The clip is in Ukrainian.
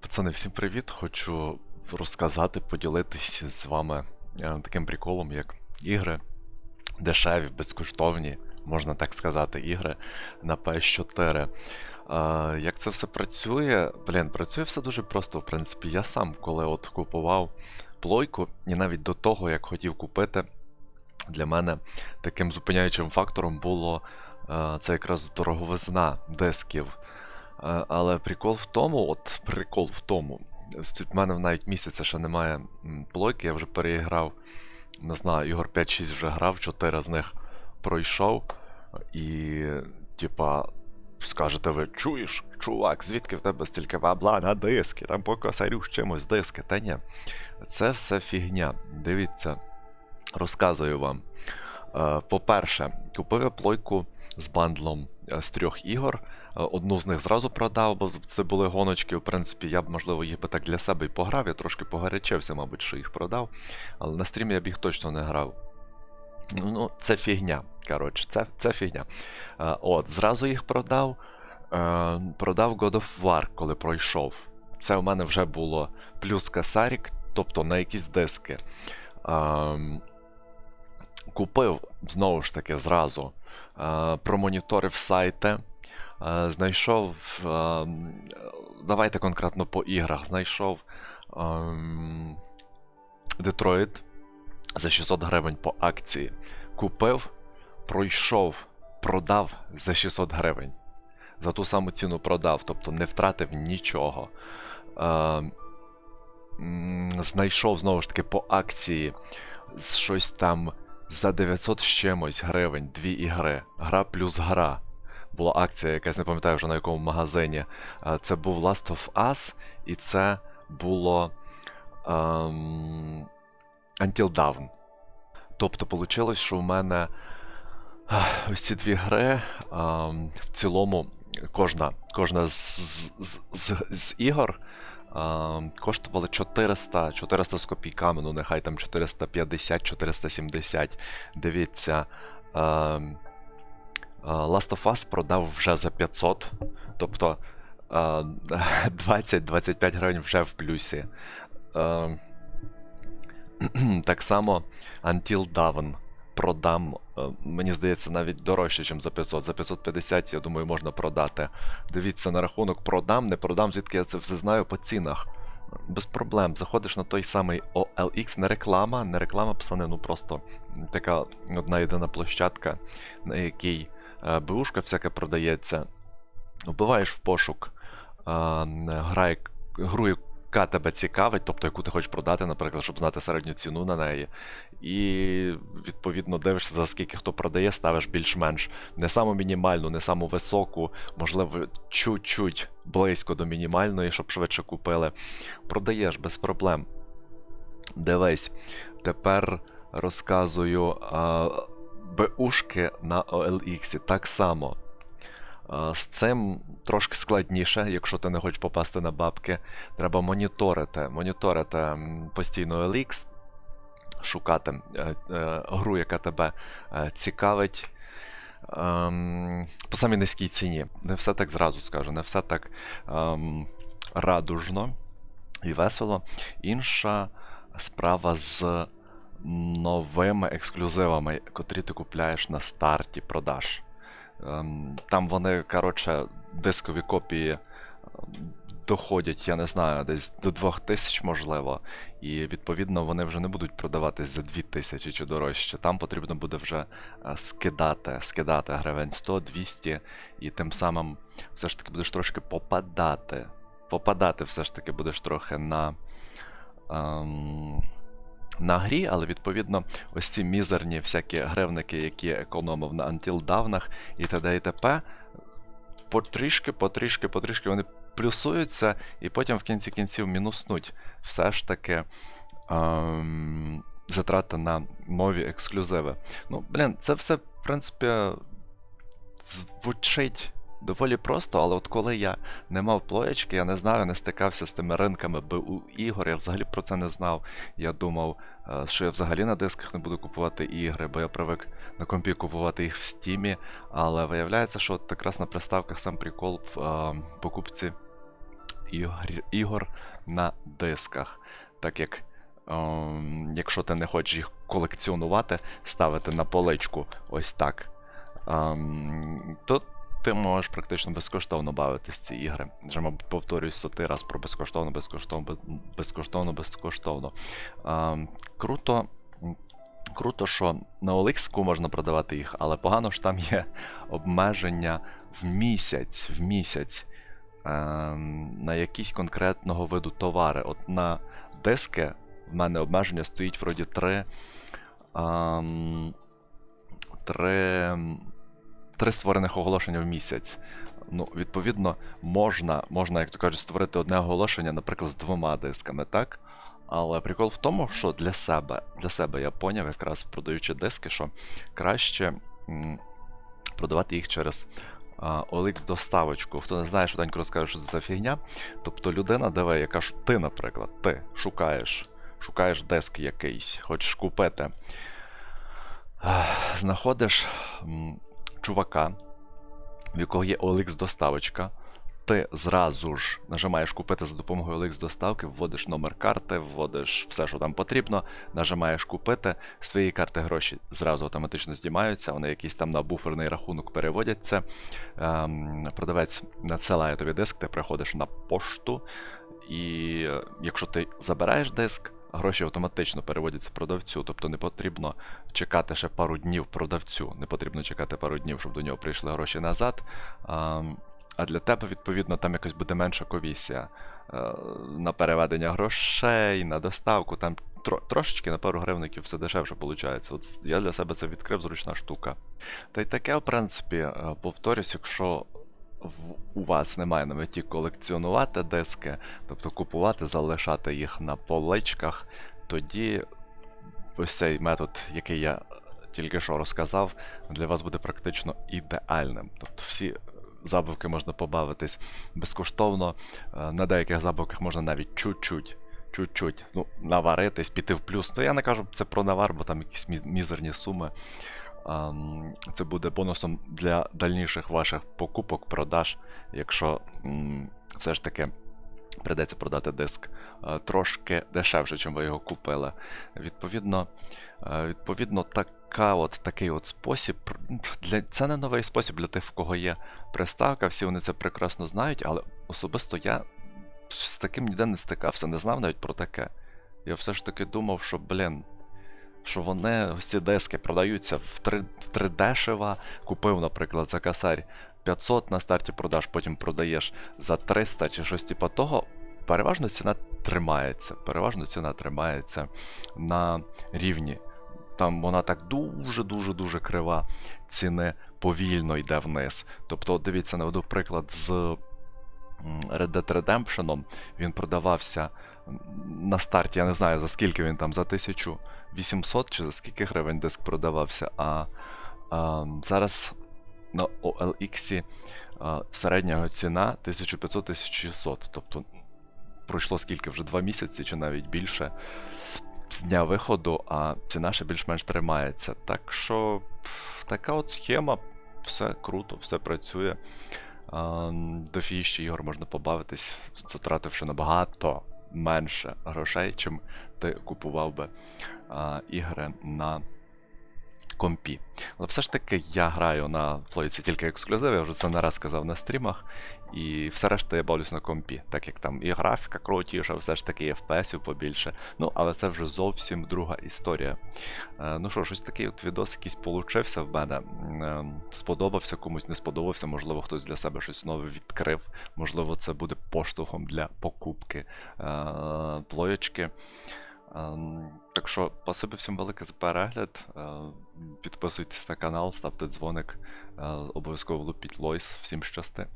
Пацани, всім привіт! Хочу розказати, поділитися з вами е, таким приколом, як ігри дешеві, безкоштовні, можна так сказати, ігри на PS4. Е, Як це все працює? Блін, працює все дуже просто, в принципі. Я сам, коли от купував плойку, і навіть до того, як хотів купити, для мене таким зупиняючим фактором було е, це якраз дороговизна дисків. Але прикол в тому, от прикол в тому. В мене навіть місяця ще немає плойки, я вже переіграв. Не знаю, ігор 5-6 вже грав, 4 з них пройшов. І, типа, скажете ви, чуєш, чувак, звідки в тебе стільки бабла на диски? Там по косарю з чимось диски. Та ні. Це все фігня. Дивіться, розказую вам. Е, По-перше, купив я плойку з бандлом е, з трьох ігор. Е, Одну з них зразу продав, бо це були гоночки. В принципі, я б, можливо, їх би так для себе і пограв. Я трошки погарячився, мабуть, що їх продав. Але на стрімі я б їх точно не грав. Ну, це фігня. Коротше, це, це фігня. Е, От, зразу їх продав. Е, Продав God of War, коли пройшов. Це у мене вже було плюс касарік, тобто на якісь диски. Купив знову ж таки зразу. Промоніторив сайти. Е, Знайшов. е, Давайте конкретно по іграх. Знайшов ем, Детройт за 600 гривень по акції. Купив, пройшов, продав за 600 гривень. За ту саму ціну продав, тобто не втратив нічого. Е, Знайшов знову ж таки по акції щось там за 900 з чимось гривень, дві ігри. Гра плюс гра. Була акція, якась не пам'ятаю вже на якому магазині. Е, Це був Last of Us, і це було ем, Until Dawn. Тобто, вийшло, що в мене ось ці дві гри ем, в цілому кожна, кожна з, з, з, з ігор ем, коштували 400, 400 з копійками, ну нехай там 450-470. Дивіться. Е, Last of Us продав вже за 500, тобто е, 20-25 гривень вже в плюсі. Е, Так само Until Dawn продам, е, мені здається, навіть дорожче, ніж за 500. За 550, я думаю, можна продати. Дивіться, на рахунок продам, не продам, звідки я це все знаю по цінах. Без проблем. Заходиш на той самий OLX, не реклама, не реклама, пацани, ну просто така одна єдина площадка, на якій е, бушка всяке продається. Вбиваєш в пошук е, гра, гру, яка тебе цікавить, тобто яку ти хочеш продати, наприклад, щоб знати середню ціну на неї. І відповідно дивишся, за скільки хто продає, ставиш більш-менш не саму мінімальну, не саму високу, можливо, чуть-чуть близько до мінімальної, щоб швидше купили. Продаєш без проблем. Дивись, тепер розказую а, БУшки на OLX так само. З цим трошки складніше, якщо ти не хочеш попасти на бабки. Треба моніторити, моніторити постійно OLX, шукати е, е, гру, яка тебе е, цікавить. Ем, по самій низькій ціні. Не все так зразу скажу, не все так ем, радужно і весело. Інша справа з новими ексклюзивами, котрі ти купляєш на старті продаж. Ем, Там вони, коротше, дискові копії ем, доходять, я не знаю, десь до 2000, можливо. І відповідно вони вже не будуть продаватись за 2000 чи дорожче. Там потрібно буде вже е, скидати, скидати гривень 100, 200, і тим самим все ж таки будеш трошки попадати. Попадати все ж таки будеш трохи на. Ем, на грі, але відповідно ось ці мізерні всякі гривники, які економив на антілдавнах і т.д. і т.п. Потрішки, потрішки, потрішки вони плюсуються, і потім в кінці кінців мінуснуть. Все ж таки ем, затрати на нові ексклюзиви. Ну, блін, це все, в принципі, звучить доволі просто, але от коли я не мав плоєчки, я не знаю, не стикався з тими ринками БУ ігор, я взагалі про це не знав. Я думав, е, що я взагалі на дисках не буду купувати ігри, бо я привик на компі купувати їх в стімі. Але виявляється, що от якраз на приставках сам прикол в е, покупці ігор, на дисках. Так як, ем, якщо ти не хочеш їх колекціонувати, ставити на поличку ось так, ем, то ти можеш практично безкоштовно бавитись ці ігри. Вже, мабуть, повторююсь сотий раз про безкоштовно, безкоштовно, безкоштовно, безкоштовно. Ем, круто. Круто, що на OLX можна продавати їх, але погано ж там є обмеження в місяць, в місяць ем, на якісь конкретного виду товари. От на диски в мене обмеження стоїть вроді 3. Ем, 3, три створених оголошення в місяць. Ну, відповідно, можна, можна, як то кажуть, створити одне оголошення, наприклад, з двома дисками, так? Але прикол в тому, що для себе, для себе я поняв, якраз продаючи диски, що краще м, продавати їх через OLX доставочку. Хто не знає, швиденько розкаже, що це за фігня. Тобто людина, диви, яка ж ти, наприклад, ти шукаєш, шукаєш диск якийсь, хочеш купити. Знаходиш чувака, в якого є OLX доставочка. Ти зразу ж нажимаєш купити за допомогою OLX доставки, вводиш номер карти, вводиш все, що там потрібно, нажимаєш купити, з твоєї карти гроші зразу автоматично знімаються, вони якийсь там на буферний рахунок переводяться. Ем, продавець надсилає тобі диск, ти приходиш на пошту, і е, якщо ти забираєш диск, гроші автоматично переводяться продавцю, тобто не потрібно чекати ще пару днів продавцю, не потрібно чекати пару днів, щоб до нього прийшли гроші назад. А для тебе, відповідно, там якось буде менша комісія е, на переведення грошей, на доставку. Там тро, трошечки на пару гривників все дешевше виходить. От я для себе це відкрив, зручна штука. Та й таке, в принципі, е, повторюсь, якщо у вас немає на меті колекціонувати диски, тобто купувати, залишати їх на поличках, тоді ось цей метод, який я тільки що розказав, для вас буде практично ідеальним. Тобто всі забавки можна побавитись безкоштовно. Е, На деяких забавках можна навіть чуть-чуть. Чуть-чуть ну, наваритись, піти в плюс. Ну я не кажу це про навар, бо там якісь мізерні суми. Ам, Це буде бонусом для дальніших ваших покупок, продаж, якщо все ж таки прийдеться продати диск е, трошки дешевше, чим ви його купили. Відповідно, е, відповідно, така от, такий от спосіб. Для, це не новий спосіб для тих, в кого є приставка, всі вони це прекрасно знають, але особисто я з таким ніде не стикався, не знав навіть про таке. Я все ж таки думав, що, блін, що вони ось ці диски продаються в 3, в 3 дешева. Купив, наприклад, за косарь 500 на старті продаж, потім продаєш за 300 чи щось типу того. Переважно ціна тримається. Переважно ціна тримається на рівні. Там вона так дуже-дуже дуже крива ціни повільно йде вниз. Тобто, дивіться, наведу приклад з Red Dead Redemption. Він продавався на старті, я не знаю за скільки він там, за 1800 чи за скільки гривень диск продавався. А, а зараз на OLX а, середня ціна 1500-1600. Тобто пройшло скільки вже 2 місяці чи навіть більше з дня виходу, а ціна ще більш-менш тримається. Так що така от схема, все круто, все працює. А, До фіїщі ігор можна побавитись, затративши набагато менше грошей, чим ти купував би а, ігри на компі. Але все ж таки я граю на Флоїці тільки ексклюзив, я вже це не раз сказав на стрімах. І все решта я бавлюсь на компі, так як там і графіка крутіша, все ж таки і FPS-ів побільше. Ну, але це вже зовсім друга історія. Е, ну що ж, ось такий от відос якийсь получився в мене. Е, Сподобався комусь, не сподобався, можливо, хтось для себе щось нове відкрив. Можливо, це буде поштовхом для покупки е, плоєчки. Ем, Так що, спасибі всім велике за перегляд. Е, Підписуйтесь на канал, ставте дзвоник, е, обов'язково лупіть лойс. Всім щасти.